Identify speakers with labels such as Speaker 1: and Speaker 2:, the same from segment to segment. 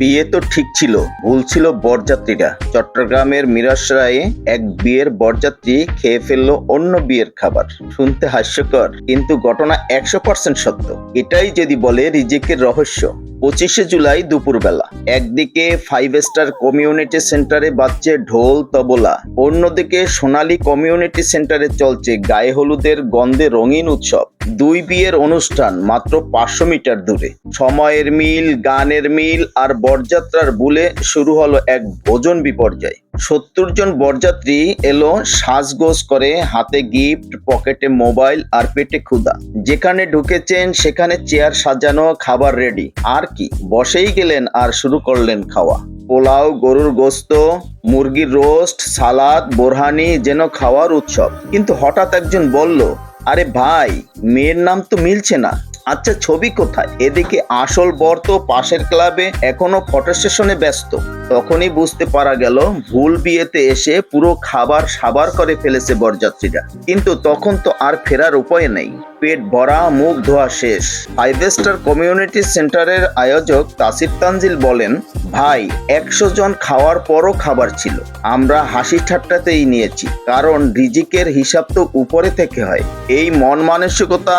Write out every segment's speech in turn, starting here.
Speaker 1: বিয়ে তো ঠিক ছিল, ভুল ছিল বরযাত্রীরা। চট্টগ্রামের মিরাসরায়ে এক বিয়ের বরযাত্রী খেয়ে ফেলল অন্য বিয়ের খাবার। শুনতে হাস্যকর, কিন্তু ঘটনা একশো পার্সেন্ট সত্য। এটাই যদি বলে রিজেকের রহস্য। পঁচিশে জুলাই দুপুরবেলা, একদিকে ফাইভ স্টার কমিউনিটি সেন্টারে বাজছে ঢোল তবলা, অন্যদিকে সোনালী কমিউনিটি সেন্টারে চলছে গায়ে হলুদের গন্ধে রঙিন উৎসব। দুই বিয়ের অনুষ্ঠান মাত্র পাঁচশো মিটার দূরে। সময়ের মিল, গানের মিল আর বরযাত্রার বুলে শুরু হলো এক ভোজন বিপর্যয়। সত্তর জন বরযাত্রী এলো সাজগোজ করে, হাতে গিফট, পকেটে মোবাইল আর পেটে ক্ষুধা। যেখানে ঢুকেছেন, সেখানে চেয়ার সাজানো, খাবার রেডি। আর কি, বসেই গেলেন আর শুরু করলেন খাওয়া। পোলাও, গরুর গোস্ত, মুরগির রোস্ট, সালাদ, বোরহানি যেন খাওয়ার উৎসব। কিন্তু হঠাৎ একজন বলল আরে ভাই, মেয়ের নাম তো মিলছে না। আচ্ছা ছবি কোথায়? এদিকে আসল বর তো পাশের ক্লাবে এখনও ফটো সেশনে ব্যস্ত। তখনই বুঝতে পারা গেল, ভুল বিয়েতে এসে পুরো খাবার সাবার করে ফেলেছে বরযাত্রীরা। কিন্তু তখন তো আর ফেরার উপায় নেই। পেট ভরা, মুখ ধোয়া শেষ। ফাইভ স্টার কমিউনিটি সেন্টারের আয়োজক তাসিফ তানজিল বলেন ভাই, একশো জন খাওয়ার পরও খাবার ছিল। আমরা হাসি ঠাট্টাতেই নিয়েছি, কারণ রিজিকের হিসাব তো উপরে থেকে হয়। এই মন মানসিকতা,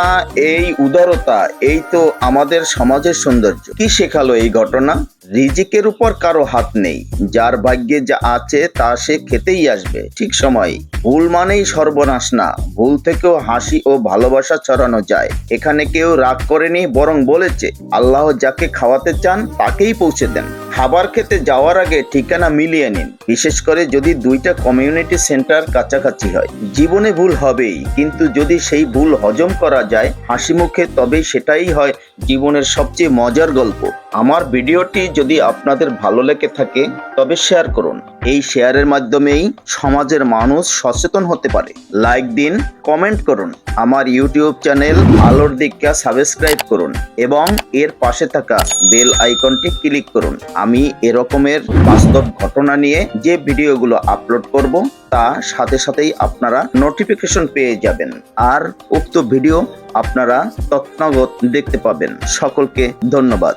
Speaker 1: এই উদারতা, এই তো আমাদের সমাজের সৌন্দর্য। কি শেখালো এই ঘটনা? রিজিকের উপর কারও হাত নেই। যার ভাগ্যে যা আছে, তা সে খেতেই আসবে। ঠিক সময় ভুল মানেই সর্বনাশ না, ভুল থেকেও হাসি ও ভালোবাসা ছড়ানো যায়। এখানে কেউ রাগ করেনি, বরং বলেছে, আল্লাহ যাকে খাওয়াতে চান, তাকেই পৌঁছে দেন। খাবার খেতে যাওয়ার আগে ঠিকানা মিলিয়ে নিন। বিশেষ করে যদি দুইটা কমিউনিটি সেন্টার কাছাকাছি হয়। জীবনে ভুল হবেই, কিন্তু যদি সেই ভুল হজম করা যায়, হাসি মুখে তবে সেটাই হয় জীবনের সবচেয়ে মজার গল্প। আমার ভিডিওটি যদি আপনাদের ভালো লেগে থাকে, তবে শেয়ার করুন। এই শেয়ারের মাধ্যমেই সমাজের মানুষ সচেতন হতে পারে। লাইক দিন কমেন্ট করুন। আমার ইউটিউব চ্যানেল আলোর দিকটা সাবস্ক্রাইব করুন এবং এর পাশে থাকা বেল আইকনটি ক্লিক করুন। আমি এরকমের বাস্তব ঘটনা নিয়ে যে ভিডিওগুলো আপলোড করব, তা সাথে সাথেই আপনারা নোটিফিকেশন পেয়ে যাবেন। আর উক্ত ভিডিও আপনারা তৎনগত দেখতে পাবেন। সকলকে ধন্যবাদ।